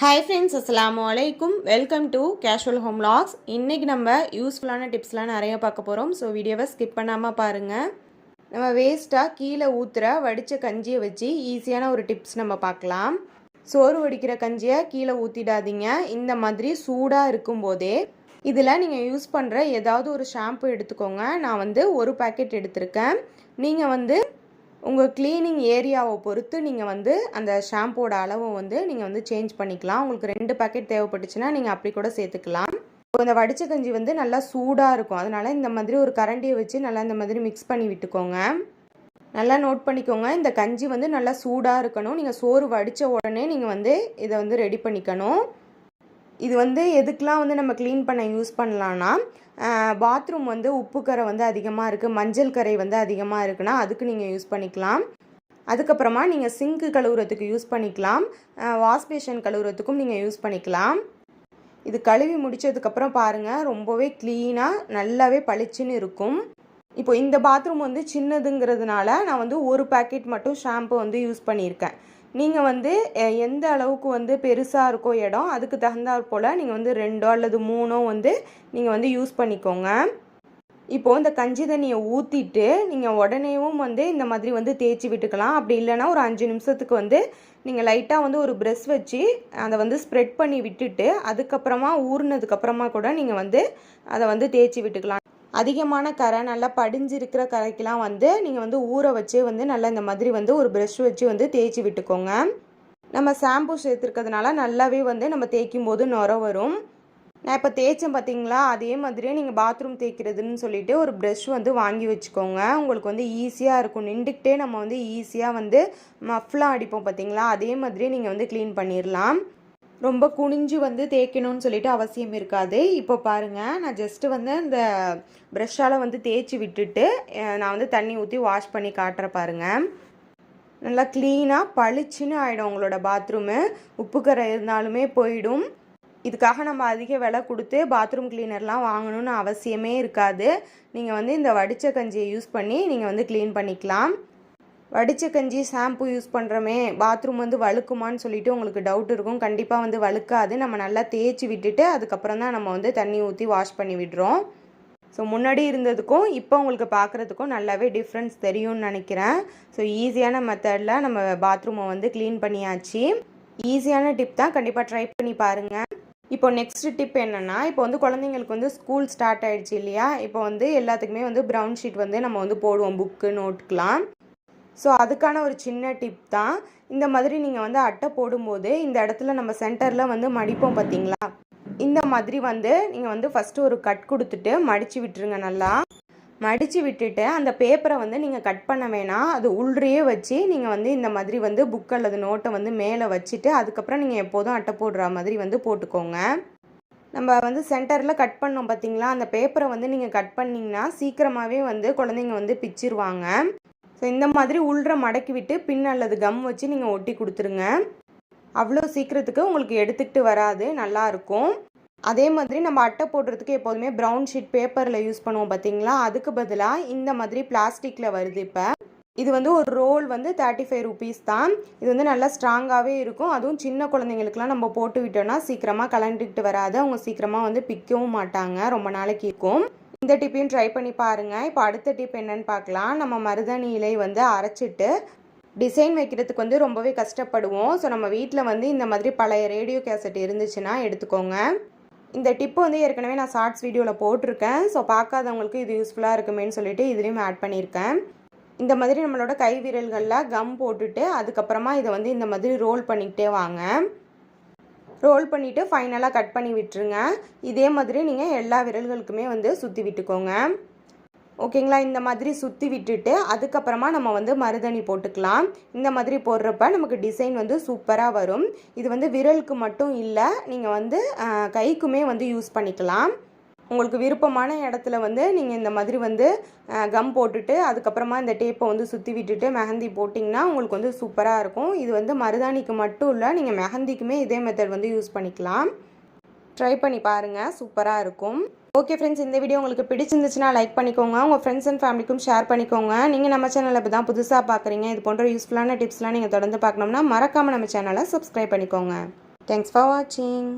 Hi friends அஸ்ஸலாமு அலைக்கும் welcome to casual home logs இன்றைக்கி நம்ம யூஸ்ஃபுல்லான டிப்ஸ்லாம் நிறைய பார்க்க போகிறோம் ஸோ வீடியோவை ஸ்கிப் பண்ணாமல் பாருங்கள் நம்ம வேஸ்ட்டாக கீழே ஊற்றுற வடித்த கஞ்சியை வச்சு ஈஸியான ஒரு டிப்ஸ் நம்ம பார்க்கலாம். சோறு வடிக்கிற கஞ்சியை கீழே ஊற்றிடாதீங்க இந்த மாதிரி சூடாக இருக்கும்போதே இதில் நீங்கள் யூஸ் பண்ணுற ஏதாவது ஒரு ஷாம்பு எடுத்துக்கோங்க. நான் வந்து ஒரு பாக்கெட் எடுத்திருக்கேன். நீங்கள் வந்து உங்கள் க்ளீனிங் ஏரியாவை பொறுத்து நீங்கள் வந்து அந்த ஷாம்போட அளவை வந்து நீங்கள் வந்து சேஞ்ச் பண்ணிக்கலாம். உங்களுக்கு ரெண்டு பாக்கெட் தேவைப்பட்டுச்சுன்னா நீங்கள் அப்படி கூட சேர்த்துக்கலாம். இப்போ இந்த வடிச்ச கஞ்சி வந்து நல்லா சூடாக இருக்கும். அதனால் இந்த மாதிரி ஒரு கரண்டியை வச்சு நல்லா இந்த மாதிரி மிக்ஸ் பண்ணி விட்டுக்கோங்க. நல்லா நோட் பண்ணிக்கோங்க. இந்த கஞ்சி வந்து நல்லா சூடாக இருக்கணும். நீங்கள் சோறு வடித்த உடனே நீங்கள் வந்து இதை வந்து ரெடி பண்ணிக்கணும். இது வந்து எதுக்கெலாம் வந்து நம்ம க்ளீன் பண்ண யூஸ் பண்ணலான்னா பாத்ரூம் வந்து உப்பு கரை வந்து அதிகமாக இருக்குது மஞ்சள் கரை வந்து அதிகமாக இருக்குன்னா அதுக்கு நீங்கள் யூஸ் பண்ணிக்கலாம். அதுக்கப்புறமா நீங்கள் சிங்க்கு கழுவுறதுக்கு யூஸ் பண்ணிக்கலாம். வாஷ் பேஷன் கழுவுறதுக்கும் நீங்கள் யூஸ் பண்ணிக்கலாம். இது கழுவி முடித்ததுக்கப்புறம் பாருங்கள் ரொம்பவே க்ளீனாக நல்லாவே பளிச்சுன்னு இருக்கும். இப்போ இந்த பாத்ரூம் வந்து சின்னதுங்கிறதுனால நான் வந்து ஒரு பேக்கெட் மட்டும் ஷாம்பு வந்து யூஸ் பண்ணியிருக்கேன். நீங்கள் வந்து எந்த அளவுக்கு வந்து பெருசாக இருக்கோ இடம் அதுக்கு தகுந்தாற் போல் நீங்கள் வந்து ரெண்டோ அல்லது மூணோ வந்து நீங்கள் வந்து யூஸ் பண்ணிக்கோங்க. இப்போது இந்த கஞ்சி தண்ணியை ஊற்றிட்டு நீங்கள் உடனேவும் வந்து இந்த மாதிரி வந்து தேய்ச்சி விட்டுக்கலாம். அப்படி இல்லைன்னா ஒரு அஞ்சு நிமிஷத்துக்கு வந்து நீங்கள் லைட்டாக வந்து ஒரு ப்ரெஷ் வச்சு அதை வந்து ஸ்ப்ரெட் பண்ணி விட்டுட்டு அதுக்கப்புறமா ஊறினதுக்கப்புறமா கூட நீங்கள் வந்து அதை வந்து தேய்ச்சி விட்டுக்கலாம். அதிகமான கரை நல்லா படிஞ்சிருக்கிற கரைக்கெலாம் வந்து நீங்கள் வந்து ஊற வச்சு வந்து நல்லா இந்த மாதிரி வந்து ஒரு ப்ரெஷ் வச்சு வந்து தேய்ச்சி விட்டுக்கோங்க. நம்ம ஷாம்பு சேர்த்துருக்கிறதுனால நல்லாவே வந்து நம்ம தேய்க்கும் போது நுர வரும். நான் இப்போ தேய்ச்சேன் பார்த்தீங்களா அதே மாதிரியே நீங்கள் பாத்ரூம் தேய்க்கிறதுன்னு சொல்லிட்டு ஒரு ப்ரெஷ் வந்து வாங்கி வச்சுக்கோங்க. உங்களுக்கு வந்து ஈஸியாக இருக்கும். நின்றுக்கிட்டே நம்ம வந்து ஈஸியாக வந்து மஃப்லாம் அடிப்போம் பார்த்தீங்களா அதே மாதிரியே நீங்கள் வந்து க்ளீன் பண்ணிடலாம் ரொம்ப குனிஞ்சு வந்து தேய்க்கணும்னு சொல்லிட்டு அவசியம் இருக்காது. இப்போ பாருங்கள் நான் ஜஸ்ட்டு வந்து இந்த ப்ரெஷ்ஷால் வந்து தேய்ச்சி விட்டுட்டு நான் வந்து தண்ணி ஊற்றி வாஷ் பண்ணி காட்டுறேன் பாருங்கள் நல்லா க்ளீனாக பளிச்சுன்னு ஆகிடும் உங்களோட பாத்ரூமு உப்பு கரை இருந்தாலுமே போயிடும். இதுக்காக நம்ம அதிக விலை கொடுத்து பாத்ரூம் கிளீனர்லாம் வாங்கணும்னு அவசியமே இருக்காது. நீங்கள் வந்து இந்த வடித்த கஞ்சியை யூஸ் பண்ணி நீங்கள் வந்து க்ளீன் பண்ணிக்கலாம். வடித்த கஞ்சி ஷாம்பு யூஸ் பண்ணுறோமே பாத்ரூம் வந்து வழுக்குமான்னு சொல்லிட்டு உங்களுக்கு டவுட் இருக்கும். கண்டிப்பாக வந்து வழுக்காது. நம்ம நல்லா தேய்ச்சி விட்டுட்டு அதுக்கப்புறம் தான் நம்ம வந்து தண்ணி ஊற்றி வாஷ் பண்ணி விடுறோம். ஸோ முன்னாடி இருந்ததுக்கும் இப்போ உங்களுக்கு பார்க்குறதுக்கும் நல்லாவே டிஃப்ரென்ஸ் தெரியும்னு நினைக்கிறேன். ஸோ ஈஸியான மெத்தடில் நம்ம பாத்ரூமை வந்து க்ளீன் பண்ணியாச்சு. ஈஸியான டிப் தான் கண்டிப்பாக ட்ரை பண்ணி பாருங்கள் இப்போ நெக்ஸ்ட் டிப் என்னென்னா இப்போ வந்து குழந்தைங்களுக்கு வந்து ஸ்கூல் ஸ்டார்ட் ஆகிடுச்சு இல்லையா? இப்போ வந்து எல்லாத்துக்குமே வந்து ப்ரௌன் ஷீட் வந்து நம்ம வந்து போடுவோம். புக்கு நோட்டுக்கெலாம் ஸோ அதுக்கான ஒரு சின்ன டிப் தான். இந்த மாதிரி நீங்கள் வந்து அட்டை போடும்போது இந்த இடத்துல நம்ம சென்டரில் வந்து மடிப்போம் பார்த்தீங்களா இந்த மாதிரி வந்து நீங்கள் வந்து ஃபஸ்ட்டு ஒரு கட் கொடுத்துட்டு மடித்து விட்டுருங்க நல்லா. மடித்து விட்டுட்டு அந்த பேப்பரை வந்து நீங்கள் கட் பண்ண வேணாம். அது உள்ளே வச்சு நீங்கள் வந்து இந்த மாதிரி வந்து புக் அல்லது நோட்டை வந்து மேலே வச்சுட்டு அதுக்கப்புறம் நீங்கள் எப்போதும் அட்டை போடுற மாதிரி வந்து போட்டுக்கோங்க. நம்ம வந்து சென்டரில் கட் பண்ணோம் பார்த்தீங்களா அந்த பேப்பரை வந்து நீங்கள் கட் பண்ணிங்கன்னா சீக்கிரமாகவே வந்து குழந்தைங்க வந்து பிச்சிருவாங்க. ஸோ இந்த மாதிரி உள்ற மடக்கி விட்டு பின் அல்லது கம் வச்சு நீங்கள் ஒட்டி கொடுத்துருங்க. அவ்வளோ சீக்கிரத்துக்கு உங்களுக்கு எடுத்துக்கிட்டு வராது. நல்லாயிருக்கும் அதே மாதிரி நம்ம அட்டை போடுறதுக்கு எப்போதுமே ப்ரௌன் ஷீட் பேப்பரில் யூஸ் பண்ணுவோம் பார்த்தீங்களா அதுக்கு பதிலாக இந்த மாதிரி பிளாஸ்டிக்கில் வருது இப்போ. இது வந்து ஒரு ரோல் வந்து தேர்ட்டி ஃபைவ் ருபீஸ் தான். இது வந்து நல்லா ஸ்ட்ராங்காகவே இருக்கும். அதுவும் சின்ன குழந்தைங்களுக்குலாம் நம்ம போட்டு விட்டோம்னா சீக்கிரமாக கலண்டுக்கிட்டு வராது. அவங்க சீக்கிரமாக வந்து பிக்கவும் மாட்டாங்க. ரொம்ப நாளைக்கு இருக்கும். இந்த டிப்பையும் ட்ரை பண்ணி பாருங்கள் இப்போ அடுத்த டிப் என்னன்னு பார்க்கலாம். நம்ம மருதாணி இலை வந்து அரைச்சிட்டு டிசைன் வைக்கிறதுக்கு வந்து ரொம்பவே கஷ்டப்படுவோம். ஸோ நம்ம வீட்டில் வந்து இந்த மாதிரி பழைய ரேடியோ கேசட் இருந்துச்சுன்னா எடுத்துக்கோங்க. இந்த டிப்பு வந்து ஏற்கனவே நான் ஷார்ட்ஸ் வீடியோவில் போட்டிருக்கேன். ஸோ பார்க்காதவங்களுக்கு இது யூஸ்ஃபுல்லாக இருக்குமேன்னு சொல்லிட்டு இதுலேயும் ஆட் பண்ணியிருக்கேன். இந்த மாதிரி நம்மளோட கை விரல்களில் கம் போட்டுட்டு அதுக்கப்புறமா இதை வந்து இந்த மாதிரி ரோல் பண்ணிக்கிட்டே வாங்க. ரோல் பண்ணிவிட்டு ஃபைனலாக கட் பண்ணி விட்டுருங்க. இதே மாதிரி நீங்கள் எல்லா விரல்களுக்குமே வந்து சுற்றி விட்டுக்கோங்க. ஓகேங்களா? இந்த மாதிரி சுற்றி விட்டுட்டு அதுக்கப்புறமா நம்ம வந்து மருதணி போட்டுக்கலாம். இந்த மாதிரி போடுறப்ப நமக்கு டிசைன் வந்து சூப்பராக வரும். இது வந்து விரலுக்கு மட்டும் இல்லை நீங்கள் வந்து கைக்குமே வந்து யூஸ் பண்ணிக்கலாம். உங்களுக்கு விருப்பமான இடத்துல வந்து நீங்கள் இந்த மாதிரி வந்து கம் போட்டுட்டு அதுக்கப்புறமா இந்த டேப்பை வந்து சுற்றி விட்டுட்டு மெஹந்தி போட்டிங்கன்னா உங்களுக்கு வந்து சூப்பராக இருக்கும். இது வந்து மருதாணிக்கு மட்டும் இல்லை நீங்கள் மெஹந்திக்குமே இதே மெத்தட் வந்து யூஸ் பண்ணிக்கலாம். ட்ரை பண்ணி பாருங்கள் சூப்பராக இருக்கும். ஓகே ஃப்ரெண்ட்ஸ் இந்த வீடியோ உங்களுக்கு பிடிச்சிருந்துச்சுன்னா லைக் பண்ணிக்கோங்க. உங்கள் ஃப்ரெண்ட்ஸ் அண்ட் ஃபேமிலிக்கும் ஷேர் பண்ணிக்கோங்க. நீங்கள் நம்ம சேனலில் இப்போ தான் புதுசாக பார்க்குறீங்க இது போன்ற யூஸ்ஃபுல்லான டிப்ஸ்லாம் நீங்கள் தொடர்ந்து பார்க்கணும்னா மறக்காமல் நம்ம சேனலை சப்ஸ்கிரைப் பண்ணிக்கோங்க. தேங்க்ஸ் ஃபார் வாட்சிங்